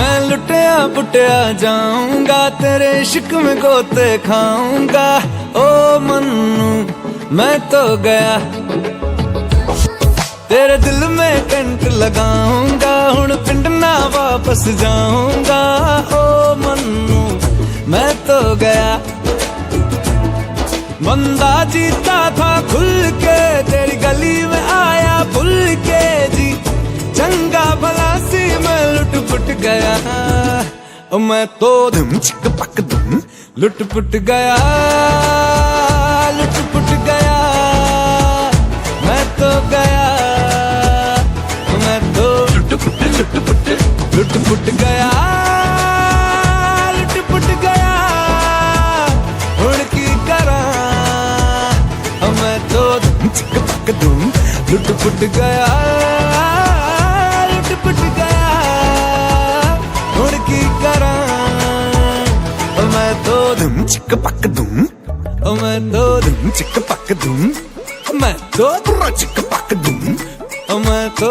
लुटिया पुटिया जाऊँगा, तेरे इश्क में गोते खाऊँगा। ओ मन्नू, मैं तो गया। तेरे दिल में कंट लगाऊँगा, हुन पिंड ना वापस जाऊँगा। ओ मन्नू, मैं तो गया। बंदा जीता था खुल के, तेरी गली में आया भूल के जी। चंगा भला मैं गया। मैं तो धम छिक पक धम लुट पुट गया। लुट पुट गया। मैं तो गया। मैं तो लुट पुट लुट पुट लुट पुट गया। लुट पुट गया करा तो लुट पुट गया। चिक पक दूँ मैं तो दूँ चिक पक दूँ मैं तो पूरा चिक पक दूँ मैं तो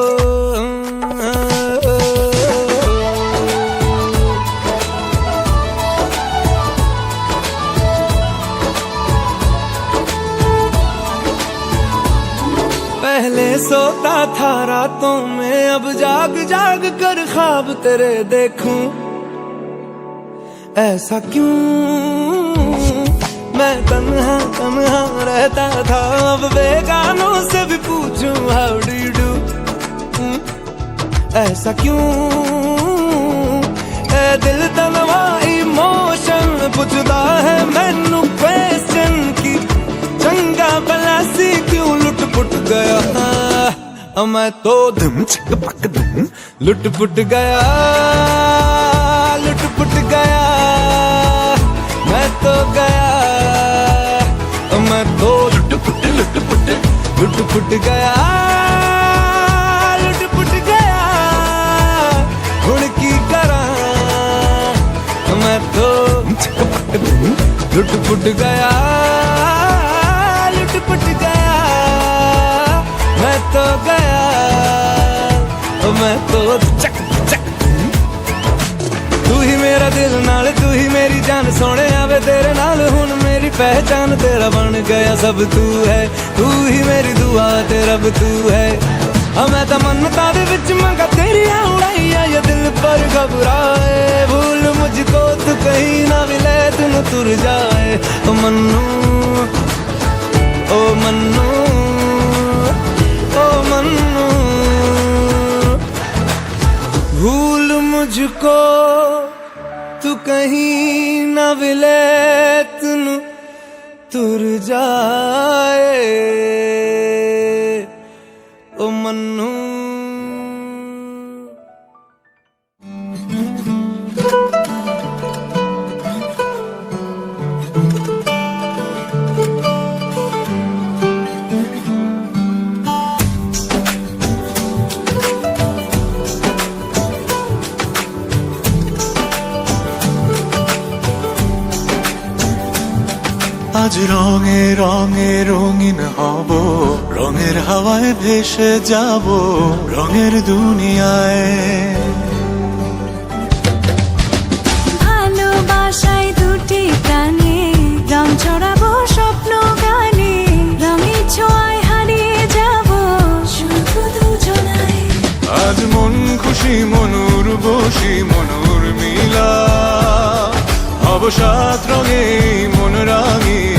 पहले सोता था रातों में अब जाग जाग कर ख्वाब तेरे देखूँ। ऐसा क्यों? मैं तन्हा तन्हा रहता था। अब बेगानों से भी पूछूँ हाउ डू यू डू ऐसा क्यों? ए दिल तनवा इमोशन पुछदा है मैनू क्वेश्चन की। चंगा भला सी क्यों लुट पुट गया मैं तो धम चिक पक धम लुट पुट गया। लुट फुट गया, लुट फुट गया। हुण की करा, मैं तो लुट फुट गया, लुट फुट गया। मैं तो गया, मैं तो चक ਮੇਰਾ ਦਿਲ ਨਾਲ ਤੂੰ ਹੀ ਮੇਰੀ ਜਾਨ ਸੋਹਣਿਆ ਵੇ ਤੇਰੇ ਨਾਲ ਹੁਣ ਮੇਰੀ ਪਹਿਚਾਨ ਤੇਰਾ ਬਣ ਗਿਆ ਸਭ ਤੂੰ ਹੈ ਤੂੰ ਹੀ ਮੇਰੀ ਦੁਆ ਤੇ ਰੱਬ ਤੂੰ ਹੈ ਆ ਮੈਂ ਤਾਂ ਮੰਨਤਾ ਦੇ ਵਿੱਚ ਮੰਗਾ ਤੇਰੀਆਂ ਉਡਾਈਆਂ ਇਹ ਦਿਲ ਪਰ ਘਬਰਾਏ ਭੂਲ ਮੁਝਕੋ ਤੂੰ ਕਹੀਂ ਨਾ ਮਿਲੇ ਤੈਨੂੰ ਤੁਰ ਜਾਏ ਓ ਮੰਨੂ ਓ ਮੰਨੂ ਓ ਮੰਨੂ भूल मुझको ਤੂੰ ਕਹੀਂ ਨਾ ਵਿਲੇ ਤਨ ਤੁਰ ਜਾਏ। আজ রঙে রঙে রঙিন হব রঙের হাওয়ায় ভেসে যাব রঙের দুনিয়ায়। ভালোবাসায় দুটি রং ছড়াবো স্বপ্ন গানে রঙের ছোঁয়ায় হারিয়ে যাব শুধু দুজনায় আজ মন খুশি মনুর বসি মনুর মিলা অবসাদ রঙে মন রাঙিয়ে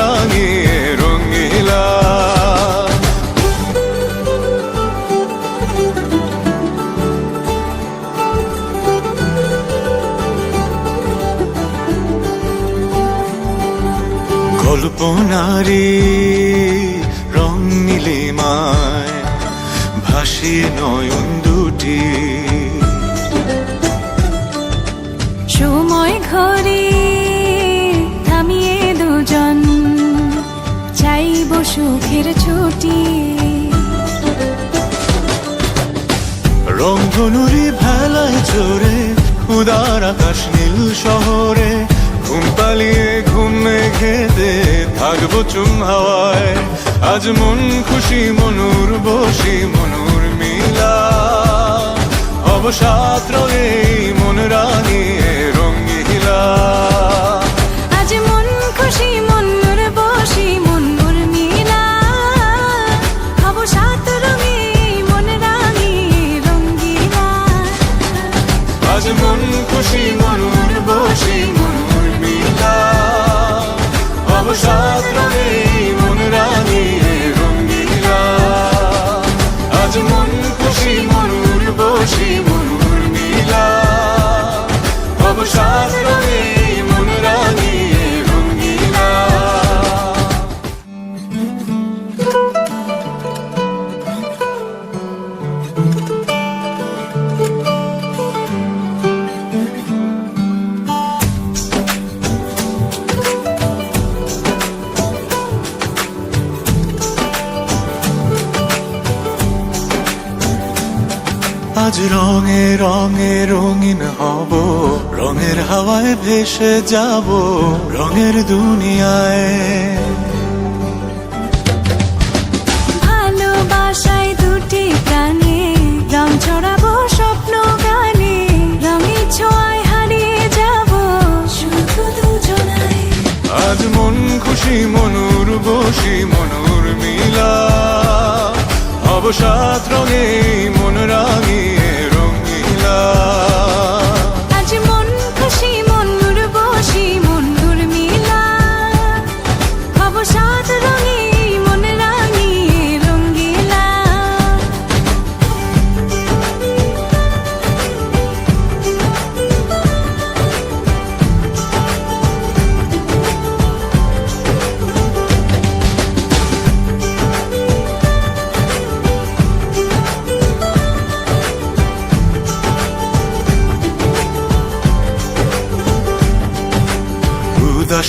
চাইব সুখের ছুটি। রংধনুরি ভেলায় চড়ে উদার আকাশ নীল শহরে ঘুম পালিয়ে ঘুম মেঘেতে থাকব চুম হাওয়ায়। আজ মন খুশি মনুর বসি মনুর মিলা। অবসাত রঙে মন রাঙিয়ে রঙ্গিলা। আজ মন খুশি ভেসে যাব রঙের দুনিয়ায়। ভালোবাসায় দুটি রং ছড়াবো স্বপ্ন গানে রঙের ছোঁয়ায় হারিয়ে যাব শুধু দুজনায় আজ মন খুশি মনুর বসি মনুর মিলা। অবসাদ রঙে মন রাঙিয়ে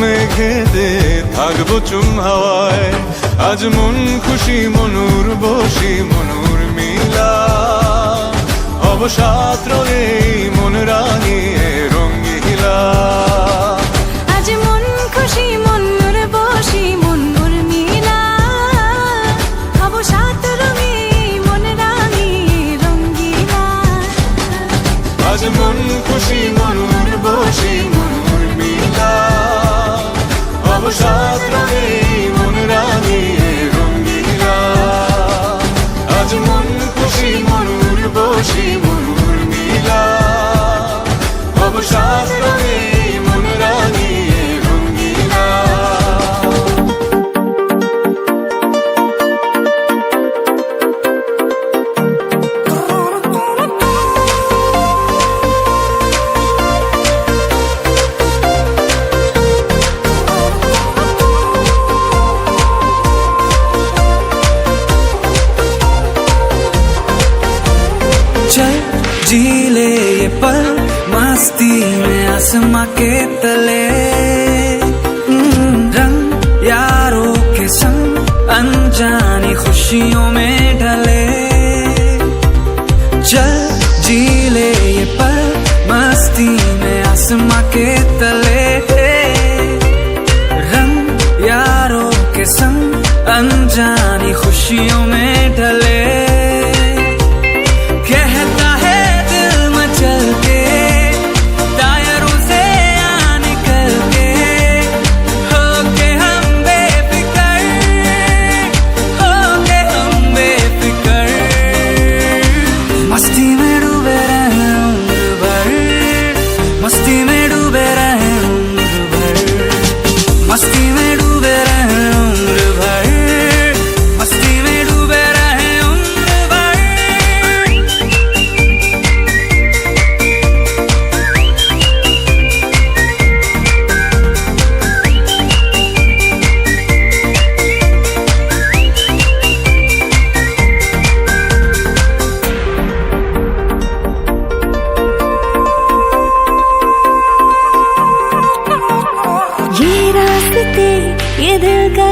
মেঘেতে থাকব চুম হাওয়ায়। আজ মন খুশি মনুর বসি মনুর মিলা। অবসাদ এই মন রাঙিয়ে রঙ্গিলা। আজ মন খুশি মনুর বসি মনুর মিলা। রঙে মন রাঙিয়ে রঙ্গিলা। আজ মন খুশি মনুর Boże मस्ती में आसमां के तले। हम्म, रंग यारों के संग अनजानी खुशियों में ढले। चल जी ले ये पल मस्ती में आसमां के तले। रंग यारों के संग अनजानी खुशियों में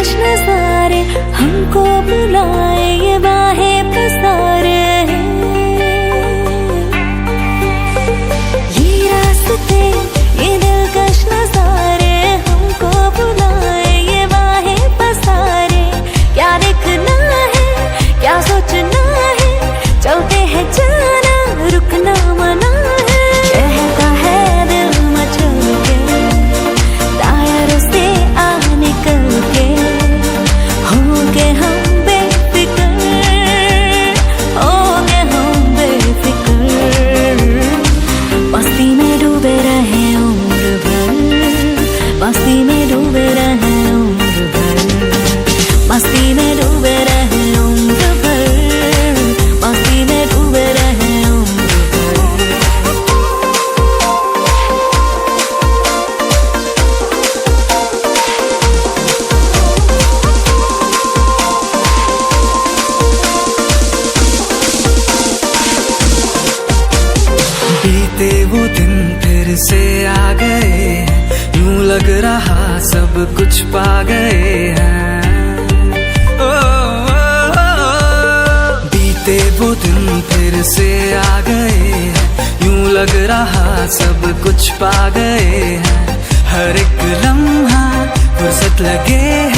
दिलकश नजारे हमको बुलाए ये पा गए हैं। ओ, ओ, ओ, बीते वो दिन फिर से आ गए हैं। यूँ लग रहा सब कुछ पा गए हैं। हर एक लम्हा फुर्सत लगे हैं